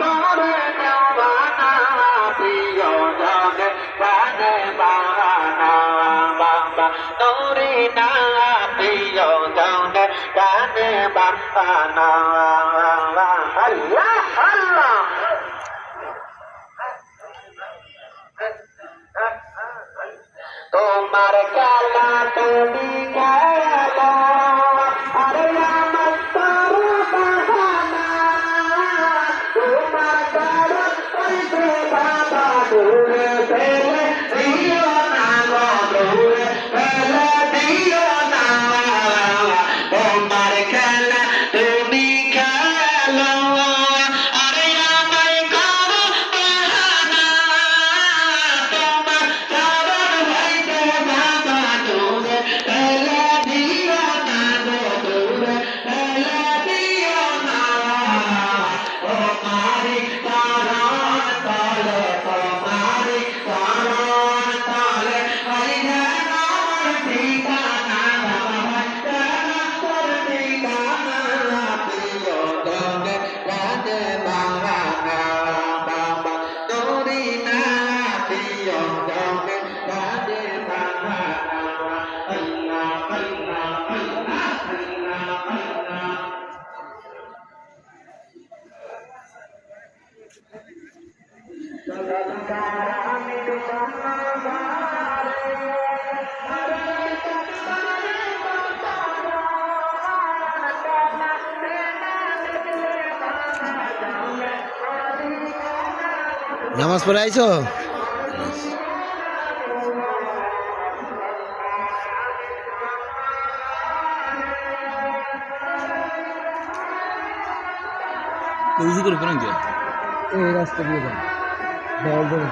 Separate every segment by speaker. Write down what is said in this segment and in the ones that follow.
Speaker 1: করে দেওয়ানা প্রিয় জনে গানে বাহানা বাবা তোরে না প্রিয় তোমার খেলা তুমি খেলো।
Speaker 2: নামাজ পড়ে আইছো?
Speaker 3: উজু করে দিয়ে
Speaker 2: এই রাস্তা দিয়ে যান। দেওয়াল ধরে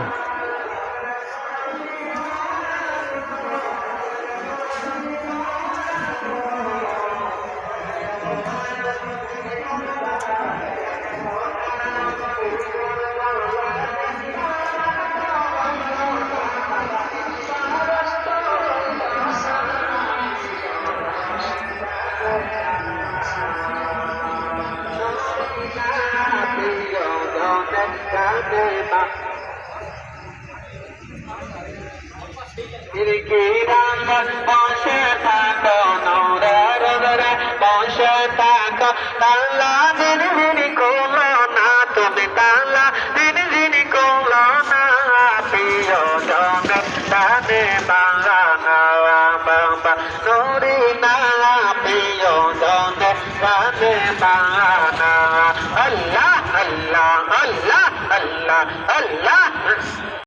Speaker 1: বসে থাকো নৌরার বসে থাকো তাল্লা দিন দিন কোলো না তুমি তাল্লা দিন দিন কোলো না প্রিয় জনে তানে বাংলা না বাবা নুরি